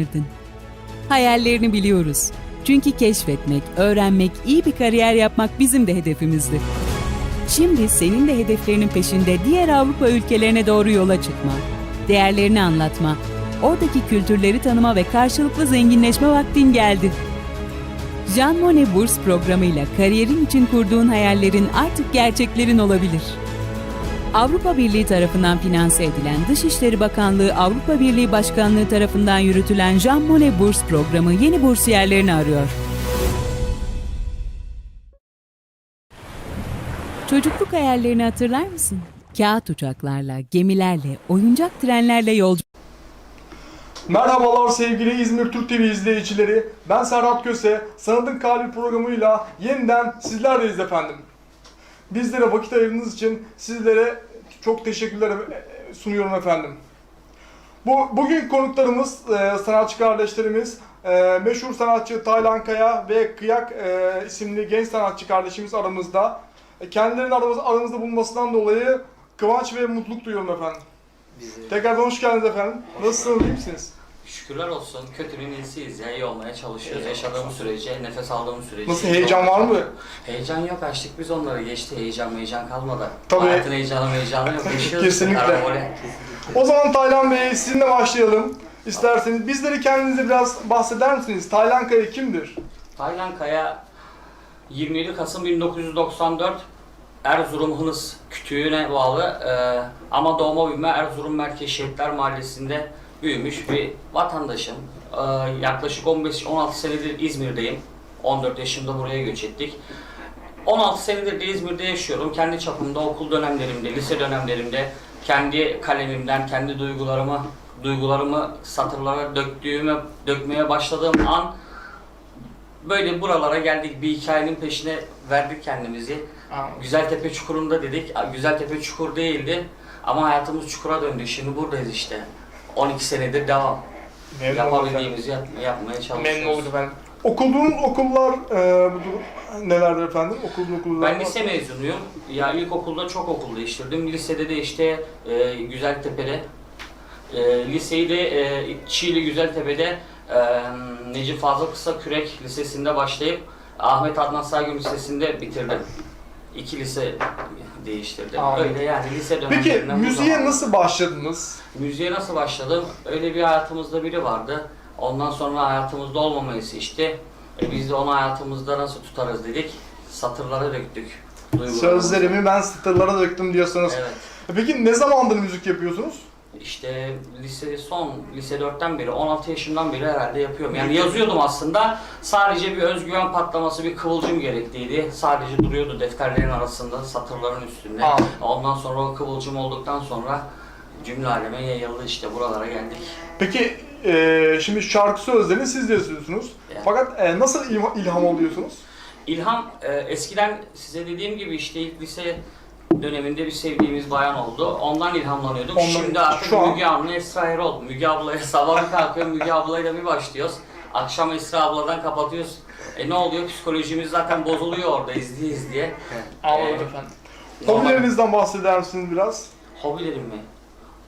Girdin. Hayallerini biliyoruz. Çünkü keşfetmek, öğrenmek, iyi bir kariyer yapmak bizim de hedefimizdi. Şimdi senin de hedeflerinin peşinde diğer Avrupa ülkelerine doğru yola çıkma. Değerlerini anlatma. Oradaki kültürleri tanıma ve karşılıklı zenginleşme vaktin geldi. Jean Monnet Burs programıyla kariyerin için kurduğun hayallerin artık gerçeklerin olabilir. Avrupa Birliği tarafından finanse edilen Dışişleri Bakanlığı Avrupa Birliği Başkanlığı tarafından yürütülen Jean Monnet Burs programı yeni bursiyerlerini arıyor. Çocukluk hayallerini hatırlar mısın? Kağıt uçaklarla, gemilerle, oyuncak trenlerle yolculuk Merhabalar sevgili İzmir Türk TV izleyicileri. Ben Serhat Köse. Sanatın Kalbi programıyla yeniden sizlerleyiz efendim. Bizlere vakit ayırdığınız için sizlere çok teşekkürler sunuyorum efendim. Bu bugün konuklarımız e, sanatçı kardeşlerimiz e, meşhur sanatçı Taylan Kaya ve Kıyak e, isimli genç sanatçı kardeşimiz aramızda. E, kendilerinin aramızda, aramızda bulunmasından dolayı kıvanç ve mutluluk duyuyorum efendim. Bizi Tekrardan hoş geldiniz efendim. Nasılsınız, iyi misiniz? Şükürler olsun kötünün iyisiyiz ya iyi olmaya çalışıyoruz yaşadığımız sürece nefes aldığımız sürece. Nasıl heyecan var mı? Heyecan yok açtık biz onları geçti heyecan heyecan kalmadı. Tabii. Hayatın heyecanı heyecanı yok yaşıyoruz. Kesinlikle. Karambole. O zaman Taylan Bey sizinle başlayalım. İsterseniz bizleri kendinize biraz bahseder misiniz? Taylan Kaya kimdir? Taylan Kaya 27 Kasım 1994 Erzurum Hınıs kütüğüne bağlı e, ama doğma büyüme Erzurum Merkez Şehitler Mahallesi'nde büyümüş bir vatandaşım. E, yaklaşık 15-16 senedir İzmir'deyim. 14 yaşımda buraya göç ettik. 16 senedir de İzmir'de yaşıyorum. Kendi çapımda okul dönemlerimde, lise dönemlerimde kendi kalemimden, kendi duygularımı duygularımı satırlara döktüğüme, dökmeye başladığım an böyle buralara geldik. Bir hikayenin peşine verdik kendimizi. Güzeltepe Çukuru'nda dedik. Güzeltepe Çukur değildi. Ama hayatımız çukura döndü. Şimdi buradayız işte. 12 senedir devam. Memnun. Yapabildiğimizi yap- yapmaya çalışıyoruz. Memnun olduk efendim. Okuduğunuz okullar e, bu- nelerdir efendim? Okuduğunuz okullar. Ben lise mezunuyum. Ya ilkokulda çok okul değiştirdim. Lisede de işte e, Güzeltepe'de, e, liseyi de e, Çiğli Güzeltepe'de e, Necip Fazıl Kısa Kürek Lisesi'nde başlayıp Ahmet Adnan Saygın Lisesi'nde bitirdim. İki lise değiştirdim. Öyle yani lise Peki dönemlerinden bu müziğe zamana- nasıl başladınız? Müziğe nasıl başladım? Öyle bir hayatımızda biri vardı. Ondan sonra hayatımızda olmamayı seçti. E biz de onu hayatımızda nasıl tutarız dedik. Satırlara döktük. Sözlerimi ben satırlara döktüm diyorsunuz. Evet. Peki ne zamandır müzik yapıyorsunuz? İşte lise son, lise 4'ten beri, 16 yaşımdan beri herhalde yapıyorum. Yani yazıyordum aslında. Sadece bir özgüven patlaması, bir kıvılcım gerekliydi. Sadece duruyordu defterlerin arasında, satırların üstünde. Aa. Ondan sonra o kıvılcım olduktan sonra cümle aleme yayıldı işte buralara geldik. Peki e, şimdi şarkı sözlerini siz de yazıyorsunuz. Evet. Fakat e, nasıl ilham, ilham oluyorsunuz? İlham e, eskiden size dediğim gibi işte ilk lise döneminde bir sevdiğimiz bayan oldu. Ondan ilhamlanıyorduk. Ondan- Şimdi artık şu an- Müge Anlı, Esra Erol. Müge ablaya sabah bir kalkıyorum Müge ablayla bir başlıyoruz. Akşam Esra abladan kapatıyoruz. E ne oluyor? Psikolojimiz zaten bozuluyor orada izleye izleye. Anladım Ee, efendim. Hobilerinizden bahseder misiniz biraz? Hobilerim mi?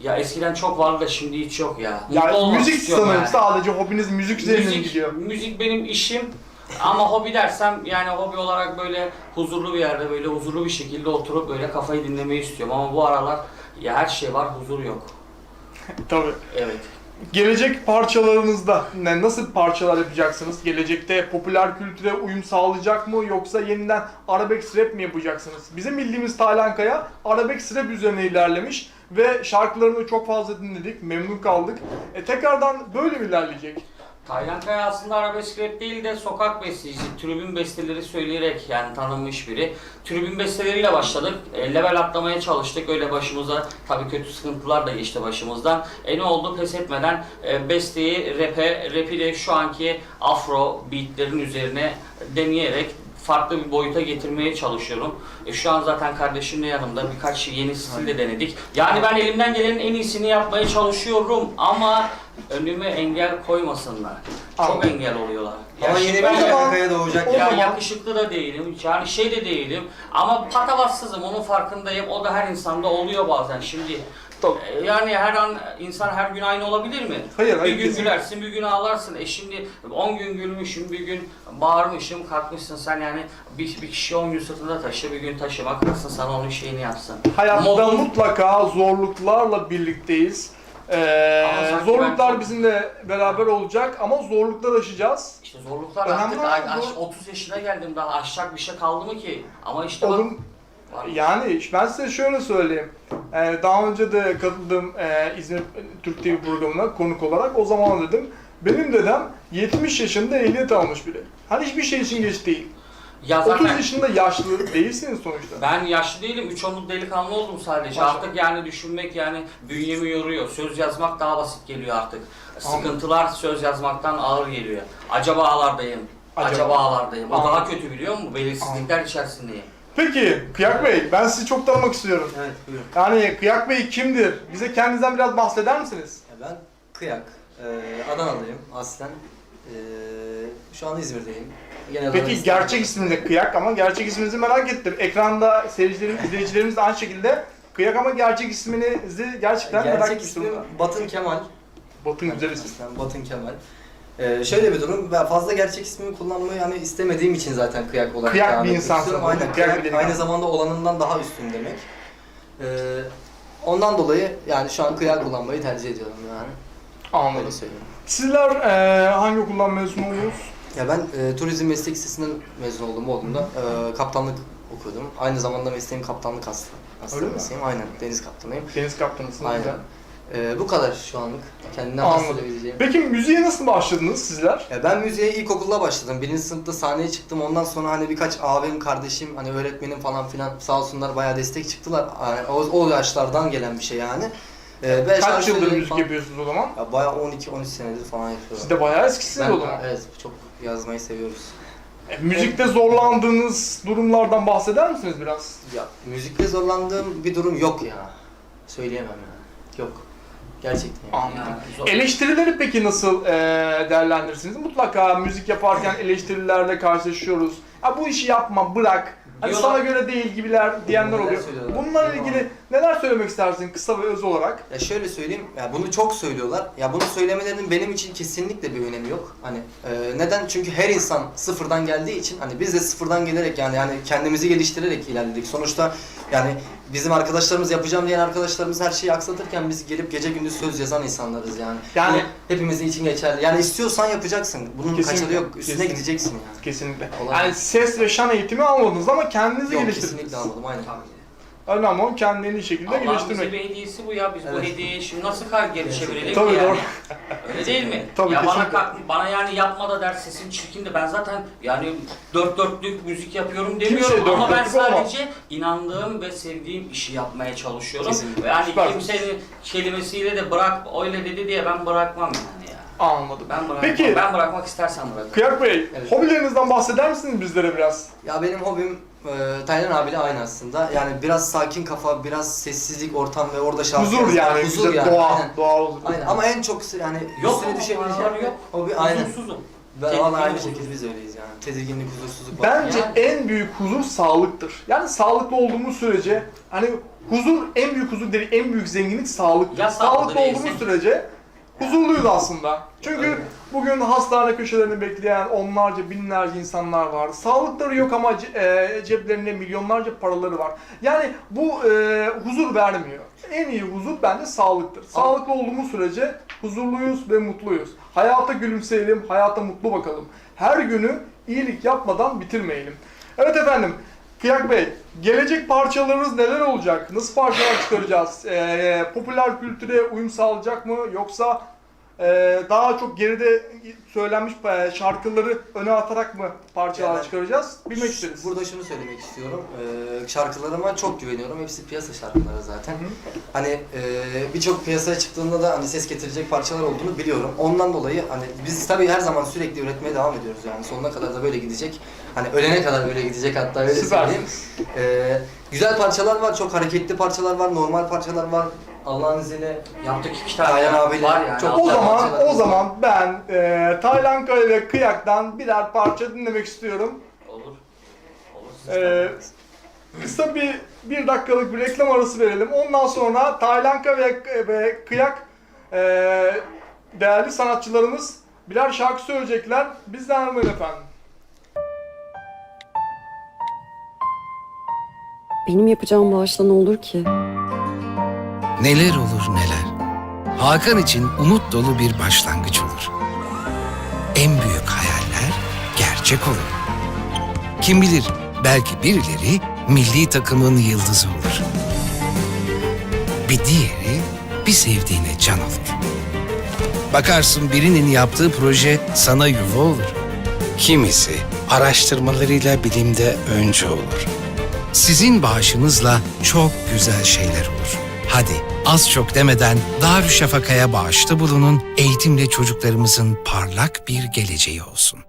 Ya eskiden çok vardı da şimdi hiç yok ya. Mutlu Yani olmak müzik sanırım yani. sadece hobiniz müzik üzerine gidiyor? müzik benim işim ama hobi dersem yani hobi olarak böyle huzurlu bir yerde böyle huzurlu bir şekilde oturup böyle kafayı dinlemeyi istiyorum ama bu aralar ya her şey var huzur yok. Tabii. Evet. Gelecek parçalarınızda ne, nasıl parçalar yapacaksınız? Gelecekte popüler kültüre uyum sağlayacak mı yoksa yeniden arabesk rap mi yapacaksınız? Bizim bildiğimiz Taylan Kaya arabesk rap üzerine ilerlemiş ve şarkılarını çok fazla dinledik, memnun kaldık. E, tekrardan böyle mi ilerleyecek? Taylan Kaya aslında arabesk rap değil de sokak bestecisi, tribün besteleri söyleyerek yani tanınmış biri. Tribün besteleriyle başladık. E, level atlamaya çalıştık. Öyle başımıza tabii kötü sıkıntılar da geçti başımızdan. E ne oldu? Pes etmeden e, besteyi rap'e, rap'i de şu anki afro beatlerin üzerine deneyerek farklı bir boyuta getirmeye çalışıyorum. E, şu an zaten kardeşim de yanımda birkaç yeni stil de denedik. Yani ben elimden gelenin en iyisini yapmaya çalışıyorum ama önüme engel koymasınlar. Çok engel oluyorlar. Ama Ya yeni bir yakaya doğacak ya zaman- yakışıklı da değilim, yani şey de değilim ama patavatsızım onun farkındayım. O da her insanda oluyor bazen. Şimdi Tabii. e, yani her an insan her gün aynı olabilir mi? Hayır, hayır, Bir gün kesinlikle. gülersin, bir gün ağlarsın. E şimdi 10 gün gülmüşüm, bir gün bağırmışım, kalkmışsın sen yani bir, bir kişi 10 gün sırtında taşı, bir gün taşıma kalksın sana onun şeyini yapsın. Hayatta Modun- mutlaka zorluklarla birlikteyiz. Ee, Ama sanki zorluklar ben- bizimle beraber olacak ama zorluklar aşacağız. İşte zorluklar Önemli artık olan ay- aş- 30 yaşına geldim daha aşacak bir şey kaldı mı ki? Ama işte bak- Olum, var. yani ben size şöyle söyleyeyim. Ee, daha önce de katıldım e, İzmir Türk TV programına konuk olarak. O zaman dedim benim dedem 70 yaşında ehliyet almış biri. Hani hiçbir şey için geç değil. Ya 30 zaten yaşında yaşlı değilsiniz sonuçta. ben yaşlı değilim, 3 onluk delikanlı oldum sadece. Maşallah. Artık yani düşünmek yani bünyemi yoruyor. Söz yazmak daha basit geliyor artık. Anladım. Sıkıntılar söz yazmaktan ağır geliyor. Acaba ağlardayım. Acaba. Acaba, ağlardayım. O Anladım. daha kötü biliyor musun? Belirsizlikler içerisindeyim. Peki Kıyak Bey ben sizi çok tanımak istiyorum. Evet buyurun. Yani Kıyak Bey kimdir? Bize kendinizden biraz bahseder misiniz? Ya ben Kıyak. Ee, Adanalıyım aslen. Ee, şu an İzmir'deyim. Genel olarak Peki İstanbul'da. gerçek ismi de Kıyak ama gerçek isminizi merak ettim. Ekranda seyircilerimiz, izleyicilerimiz de aynı şekilde Kıyak ama gerçek isminizi gerçekten merak Gerçek etmiştim. ismim Batın Kemal. Batın güzel. Aslen Batın Kemal. Ee, şöyle bir durum, ben fazla gerçek ismimi kullanmayı hani istemediğim için zaten kıyak olarak Kıyak devam bir etmek insansın, istiyorum. Aynen, kıyak kıyak aynı zamanda olanından daha üstün demek. Ee, ondan dolayı yani şu an kıyak kullanmayı tercih ediyorum yani. Anladım. Öyle söyleyeyim. Sizler eee, hangi okuldan mezun oldunuz? Ya ben e, turizm meslek lisesinden mezun oldum Bodrum'da. E, kaptanlık okudum. Aynı zamanda mesleğim kaptanlık aslında. Aslında Öyle mi? mesleğim aynen deniz kaptanıyım. Deniz kaptanısınız. Aynen. güzel. E, bu kadar şu anlık. Kendimden bahsedebileceğim. Peki müziğe nasıl başladınız sizler? Ya ben müziğe ilkokulda başladım. Birinci sınıfta sahneye çıktım. Ondan sonra hani birkaç abim, kardeşim, hani öğretmenim falan filan sağ olsunlar bayağı destek çıktılar. Yani o, o yaşlardan gelen bir şey yani. E, ben şarkı Kaç yıldır müzik falan- yapıyorsunuz o zaman? Ya bayağı 12-13 senedir falan yapıyorum. Siz de bayağı eskisiniz ben, o zaman. Evet, çok yazmayı seviyoruz. E, müzikte zorlandığınız durumlardan bahseder misiniz biraz? Ya müzikte zorlandığım bir durum yok ya. Söyleyemem ya. Yok. Gerçekten yani. Anladım. Zor- Eleştirileri peki nasıl eee değerlendirirsiniz? Mutlaka müzik yaparken eleştirilerle karşılaşıyoruz. Ha bu işi yapma, bırak. Hani Diyorlar- sana göre değil gibiler diyenler Neler oluyor. söylüyorlar? İlgili neler söylemek istersin kısa ve öz olarak? Ya şöyle söyleyeyim, ya bunu çok söylüyorlar. Ya bunu söylemelerinin benim için kesinlikle bir önemi yok. Hani e, neden? Çünkü her insan sıfırdan geldiği için hani biz de sıfırdan gelerek yani yani kendimizi geliştirerek ilerledik. Sonuçta yani bizim arkadaşlarımız yapacağım diyen arkadaşlarımız her şeyi aksatırken biz gelip gece gündüz söz yazan insanlarız yani. Yani- Bu hepimizin için geçerli. Yani istiyorsan yapacaksın. Bunun Kesinlikle, kaçarı yok. Üstüne kesinlikle. gideceksin yani. Kesinlikle. Olay. Yani ses ve şan eğitimi almadınız ama kendinizi Yok geliştirdiniz. kesinlikle almadım aynen. Önemli olan kendini en iyi şekilde Allah'ın bize geliştirmek. bir hediyesi bu ya. Biz bu Evet. hediyeyi şimdi nasıl kar geri çevirelim Tabii, ki yani? doğru. Öyle değil mi? Tabii, ya bana, kesinlikle. kalk- bana yani yapma da der sesin çirkin de ben zaten yani dört dörtlük müzik yapıyorum demiyorum Kimse dört ama ben dörtlük olmaz. sadece inandığım ve sevdiğim işi yapmaya çalışıyorum. Kesinlikle. Yani Süper. kimsenin kelimesiyle de bırak öyle dedi diye ben bırakmam yani ya. Anladım. Ben bırakmam. Peki Ben bırakmak istersen bırakırım. Kıyak Bey, Evet. hobilerinizden bahseder misiniz bizlere biraz? Ya benim hobim e, Taylan abiyle aynı aslında. Yani biraz sakin kafa, biraz sessizlik ortam ve orada şarkı Huzur yani, huzur yani. doğa, Aynen. doğa huzur. Aynen. Ama en çok yani Yok üstüne ama düşebileceğim var, yok. hobi aynen. Huzursuzum. Ben Tedirgin valla aynı şekilde biz öyleyiz yani. Tedirginlik, huzursuzluk var. Bence Yani- en büyük huzur sağlıktır. Yani sağlıklı olduğumuz sürece hani huzur en büyük huzur değil, en büyük zenginlik sağlık. Ya sağlıklı olduğumuz sürece huzurluyuz aslında. Çünkü bugün hastane köşelerini bekleyen onlarca, binlerce insanlar var. Sağlıkları yok ama e, ceplerinde milyonlarca paraları var. Yani bu e, huzur vermiyor. En iyi huzur bence sağlıktır. Sağlıklı olduğumuz sürece huzurluyuz ve mutluyuz. Hayata gülümseyelim, hayata mutlu bakalım. Her günü iyilik yapmadan bitirmeyelim. Evet efendim, Kıyak Bey, gelecek parçalarınız neler olacak? Nasıl parçalar çıkaracağız? Ee, popüler kültüre uyum sağlayacak mı? Yoksa daha çok geride söylenmiş e, şarkıları öne atarak mı parçalar Ya ben- çıkaracağız? Bilmek isteriz. Burada şunu söylemek istiyorum. Ee, şarkılarıma çok güveniyorum. Hepsi piyasa şarkıları zaten. Hani e, birçok piyasaya çıktığında da hani ses getirecek parçalar olduğunu biliyorum. Ondan dolayı hani biz tabii her zaman sürekli üretmeye devam ediyoruz yani. Sonuna kadar da böyle gidecek. Hani ölene kadar böyle gidecek hatta öyle Süper. söyleyeyim. Ee, güzel parçalar var, çok hareketli parçalar var, normal parçalar var. Allah'ın izniyle Yaptık iki tane. Ayhan abiyle var yani. çok- O zaman o zaman ben e, Taylan Kaya ve Kıyak'tan birer parça dinlemek istiyorum. Olur. Olur. siz E, kısa bir bir dakikalık bir reklam arası verelim. Ondan sonra Taylan Kaya ve, ve Kıyak e, değerli sanatçılarımız birer şarkı söyleyecekler. Bizden ayrılmayın efendim. Benim yapacağım bağışla ne olur ki? Neler olur neler. Hakan için umut dolu bir başlangıç olur. En büyük hayaller gerçek olur. Kim bilir belki birileri milli takımın yıldızı olur. Bir diğeri bir sevdiğine can olur. Bakarsın birinin yaptığı proje sana yuva olur. Kimisi araştırmalarıyla bilimde önce olur. Sizin bağışınızla çok güzel şeyler olur. Hadi az çok demeden Darüşşafaka'ya bağışta bulunun, eğitimle çocuklarımızın parlak bir geleceği olsun.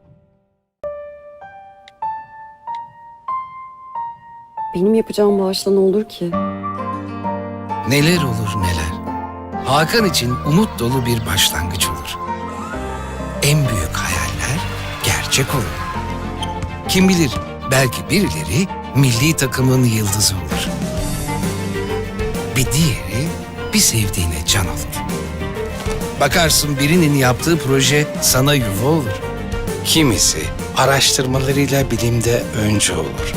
Benim yapacağım bağışla ne olur ki? Neler olur neler. Hakan için umut dolu bir başlangıç olur. En büyük hayaller gerçek olur. Kim bilir belki birileri milli takımın yıldızı olur. Bir diğeri bir sevdiğine can olur. Bakarsın birinin yaptığı proje sana yuva olur. Kimisi araştırmalarıyla bilimde önce olur.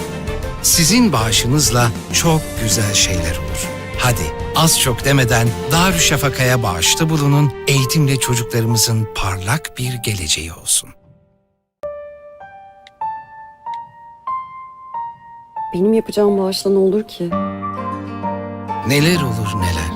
Sizin bağışınızla çok güzel şeyler olur. Hadi az çok demeden Darüşşafaka'ya bağışta bulunun, eğitimle çocuklarımızın parlak bir geleceği olsun. Benim yapacağım bağışla ne olur ki? Neler olur neler.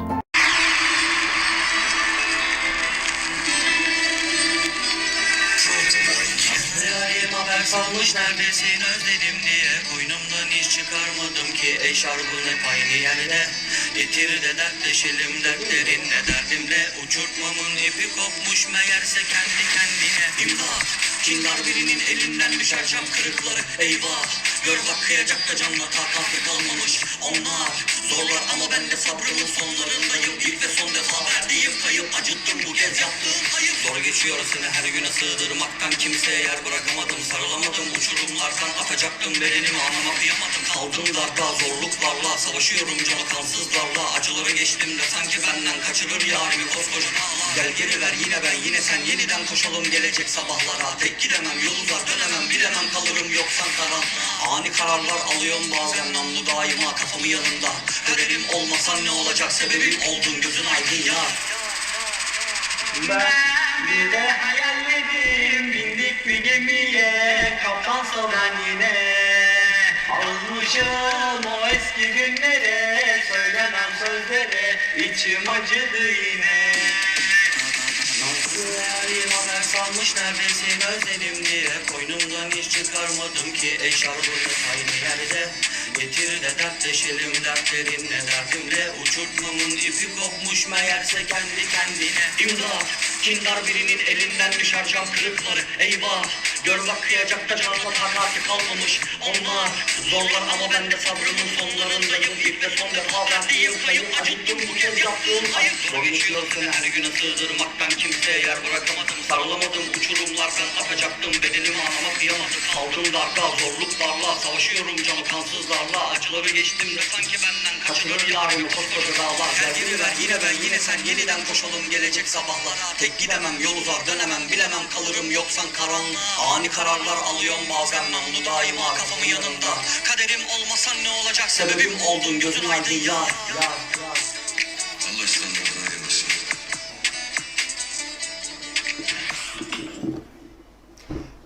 Salmış neredesin özledim diye Koynumdan hiç çıkarmadım ki ey şarbın hep aynı yerde Getir de dertleşelim dertlerinle derdimle. Uçurtmamın ipi kopmuş meğerse kendi kendine. İmdat Kindar birinin elinden düşer cam kırıkları eyvah Gör bak kıyacak da canla takatı kalmamış. Onlar zorlar ama ben de sabrımın sonlarındayım. İlk ve son defa verdiğim kayıp acıttım bu kez yaptığım ayıp Zor geçiyor seni her güne sığdırmaktan kimseye yer bırakamadım. Sarılamadım uçurumlardan atacaktım bedenimi anlama kıyamadım. Kaldım darda zorluklarla savaşıyorum canı kansızlarla. Acıları geçtim de sanki benden kaçırır yarimi koskoca dağlar. Gel geri ver yine ben yine sen yeniden koşalım gelecek sabahlara. Tek gidemem yolu var dönemem bilemem kalırım yoksan karanlığa Ani kararlar alıyorum bazen namlu daima kafamı yanında. Kaderim olmasan ne olacak sebebim oldun gözün aydın ya. Ben bir de hayallerim bindik bir gemiye Kaptansa ben yine. Almışım o eski günlere Söylemem sözlere içim acıdı yine Hayalim haber salmış neredesin özledim diye. Koynumdan hiç çıkarmadım ki ey şarbını aynı yerde. Getir de dertleşelim dertlerinle derdimle. Uçurtmamın ipi kopmuş meğerse kendi kendine. İmdat kindar birinin elinden düşer cam kırıkları eyvah Gör bak kıyacak da canla takati kalmamış. Onlar zorlar ama ben de sabrımın sonlarındayım. İlk ve son defa verdiğim kayıp acıttım bu kez yaptığım ayıp Zor geçiyor seni her güne sığdırmaktan kimseye yer bırakamadım. Sarılamadım uçurumlardan atacaktım bedenimi anlama kıyamadım. Kaldım darda zorluklarla savaşıyorum. Canı kansızlarla Acıları geçtim de sanki benden kaçırır yarimi koskoca dağlar. Gel geri ver yine ben yine sen yeniden koşalım gelecek sabahlara. Tek gidemem yol uzar dönemem bilemem kalırım yoksan karanlığa. Ani kararlar alıyorum bazen namlu daima kafamı yanında. Kaderim olmasan ne olacak? Sebebim oldun gözün aydın ya, ya, ya. Allah ayırmasın.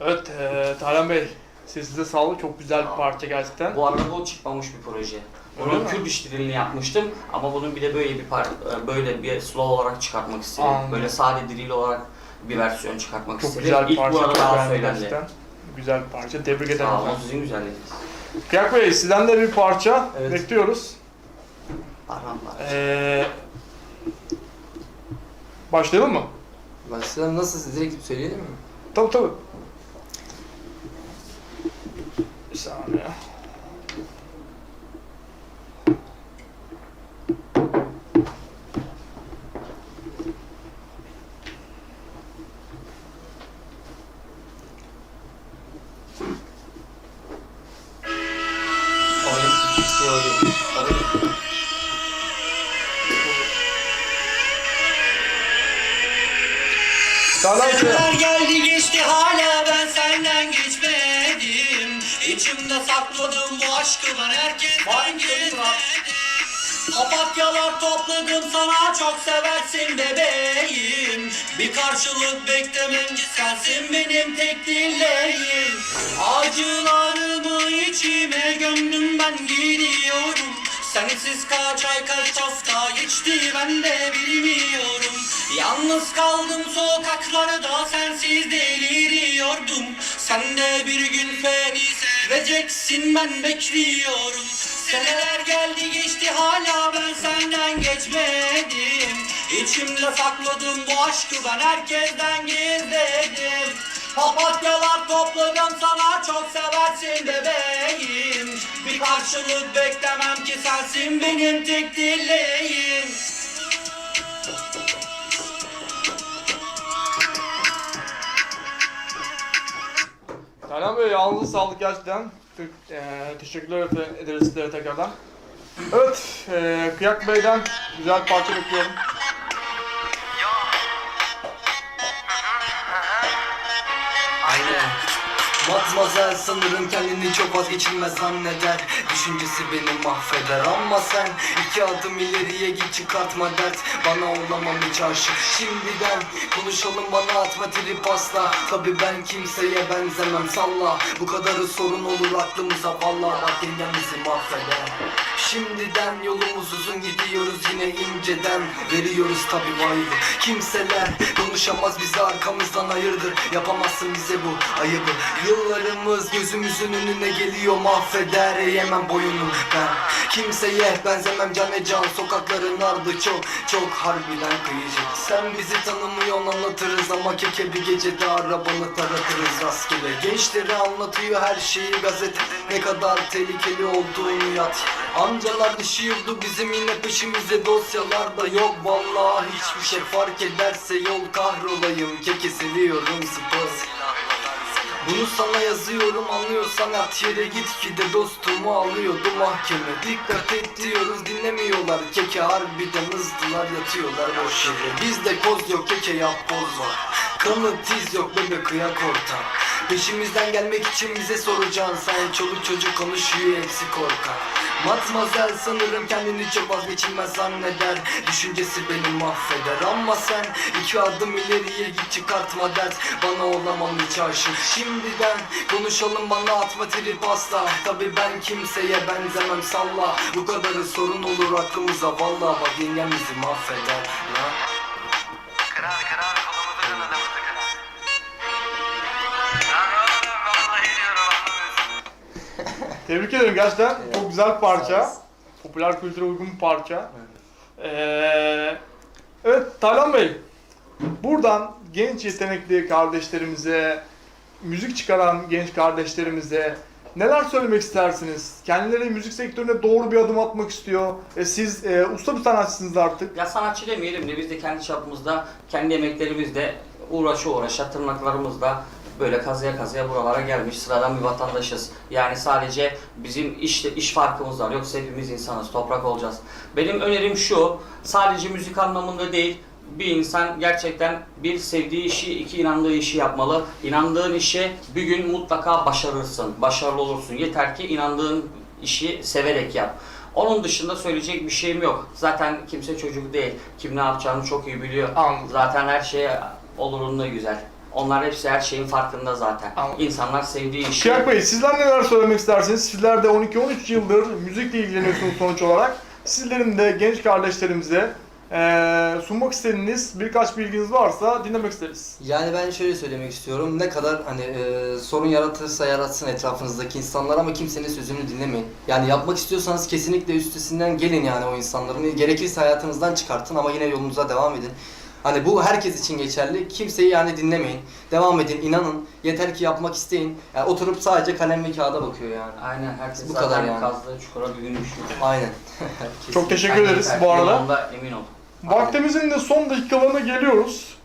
Evet e, Taylan Bey sesinize sağlık. Çok güzel bir parça gerçekten. Bu arada bu çıkmamış bir proje. Öyle Bunun mi? Dilini yapmıştım ama bunun bir de böyle bir par böyle bir slow olarak çıkartmak istedim. Anladım. Böyle sade dil olarak bir versiyon çıkartmak Çok istedim. güzel bir İlk parça. burada Çok daha söylendi. gerçekten. Güzel bir parça. Tebrik ederim. Sağ olun efendim. sizin güzelliğiniz. Kıyak Bey sizden de bir parça Evet. bekliyoruz. Arhamlar. Ee, başlayalım mı? Başlayalım nasıl direkt söyleyelim mi? Tabii tabii. Bir saniye. Salam. Geldi geçti hala ben senden geçmedim. İçimde sakladım bu aşkı ben gizledim Papatyalar topladım sana çok seversin bebeğim. Bir karşılık beklemem ki sensin benim tek dileğim. Acılarımı içime gömdüm ben gidiyorum. Sensiz kaç ay kaç hafta geçti ben de bilmiyorum. Yalnız kaldım sokaklarda sensiz deliriyordum. Sen de bir gün beni seveceksin ben bekliyorum. Seneler geldi geçti hala ben senden geçmedim. İçimde sakladım bu aşkı ben herkesten gizledim. Papatyalar topladım sana çok seversin bebeğim. Bir karşılık beklemem ki sensin benim tek dileğim Talan Bey ağzınıza sağlık gerçekten. Te- eee, teşekkürler ederiz sizlere tekrardan. Evet, eee Kıyak Bey'den güzel parça bekliyorum. Matmazel sanırım kendini çok vazgeçilmez zanneder. Düşüncesi beni mahveder ama sen iki adım ileriye git çıkartma dert. Bana olamam hiç aşık şimdiden. Konuşalım bana atma trip asla. Tabi ben kimseye benzemem salla. Bu kadarı sorun olur aklımıza valla Bak bizi mahveder Şimdiden yolumuz uzun gidiyoruz yine inceden. Veriyoruz tabi vibe'ı Kimseler konuşamaz bizi arkamızdan ayırdır Yapamazsın bize bu ayıbı. Yıllarımız gözümüzün önüne geliyor mahveder Eğemem boyunu ben. Kimseye benzemem can ve can Sokakların ardı çok çok harbiden kıyıcı. Sen bizi tanımıyorsun anlatırız ama keke bir gecede arabanı taratırız rastgele. Gençlere anlatıyor her şeyi gazete Ne kadar tehlikeli olduğunu yat Amcalar düşüyordu bizim yine peşimize dosyalarda yok. Vallahi hiçbir şey fark ederse yol kahrolayım. Keke seviyorum spor. Bunu sana yazıyorum anlıyorsan at yere git. Ki de dostumu alıyordu mahkeme. Dikkat et diyoruz dinlemiyorlar. Keke harbiden hızlılar yatıyorlar boş yere. Bizde koz yok keke yap boz var Kanı tiz yok bebe kıyak orta? Peşimizden gelmek için bize soracaksın. Sen çoluk çocuk konuşuyor hepsi korkar. Matmazel sanırım kendini çok vazgeçilmez zanneder. Düşüncesi beni mahveder. Ama sen iki adım ileriye git çıkartma dert. Bana olamam hiç aşık. Şimdiden Konuşalım bana atma trip asla. Tabi ben kimseye benzemem salla. Bu kadarı sorun olur aklımıza. Valla Bak yengem bizi mahveder. Ya. Tebrik ederim gerçekten. Çok güzel bir parça. Popüler kültüre uygun bir parça. Eee evet Taylan Bey. Buradan genç yetenekli kardeşlerimize, müzik çıkaran genç kardeşlerimize neler söylemek istersiniz? Kendileri müzik sektörüne doğru bir adım atmak istiyor. E, siz e, usta bir sanatçısınız artık. Ya sanatçı demeyelim de biz de kendi çapımızda, kendi emeklerimizle uğraşa uğraşa tırnaklarımızla böyle kazıya kazıya buralara gelmiş sıradan bir vatandaşız. Yani sadece bizim iş, iş farkımız var. Yoksa hepimiz insanız, toprak olacağız. Benim önerim şu, sadece müzik anlamında değil, bir insan gerçekten bir sevdiği işi, iki inandığı işi yapmalı. İnandığın işi bir gün mutlaka başarırsın, başarılı olursun. Yeter ki inandığın işi severek yap. Onun dışında söyleyecek bir şeyim yok. Zaten kimse çocuk değil. Kim ne yapacağını çok iyi biliyor. Anladım. Zaten her şey olurunda güzel. Onlar hepsi her şeyin farkında zaten. Anladım. İnsanlar sevdiği işi... Kıyak Bey sizler neler söylemek istersiniz? Sizler de 12-13 yıldır müzikle ilgileniyorsunuz sonuç olarak. Sizlerin de genç kardeşlerimize e, sunmak istediğiniz birkaç bilginiz varsa dinlemek isteriz. Yani ben şöyle söylemek istiyorum. Ne kadar hani e, sorun yaratırsa yaratsın etrafınızdaki insanlar ama kimsenin sözünü dinlemeyin. Yani yapmak istiyorsanız kesinlikle üstesinden gelin yani o insanların. Gerekirse hayatınızdan çıkartın ama yine yolunuza devam edin. Hani bu herkes için geçerli. Kimseyi yani dinlemeyin. Devam edin, inanın. Yeter ki yapmak isteyin. Yani oturup sadece kalem ve kağıda bakıyor yani. Aynen herkes Bu zaten kadar yani. kazdığı çukura bir gün düşüyor. Aynen. Çok teşekkür Yani ederiz bu arada. emin ol. Vaktimizin de son dakikalarına geliyoruz.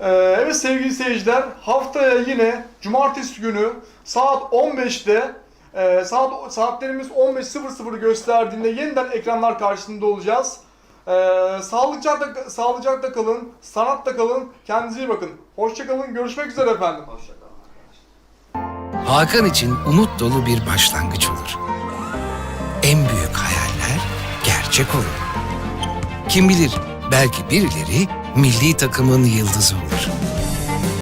Ee, evet sevgili seyirciler haftaya yine cumartesi günü saat 15'te e, saat saatlerimiz 15.00 gösterdiğinde yeniden ekranlar karşısında olacağız. Ee, sağlıcakla, sağlıcakla kalın, sanatla kalın, kendinize iyi bakın. Hoşçakalın, görüşmek üzere efendim. Hakan için umut dolu bir başlangıç olur. En büyük hayaller gerçek olur. Kim bilir belki birileri milli takımın yıldızı olur.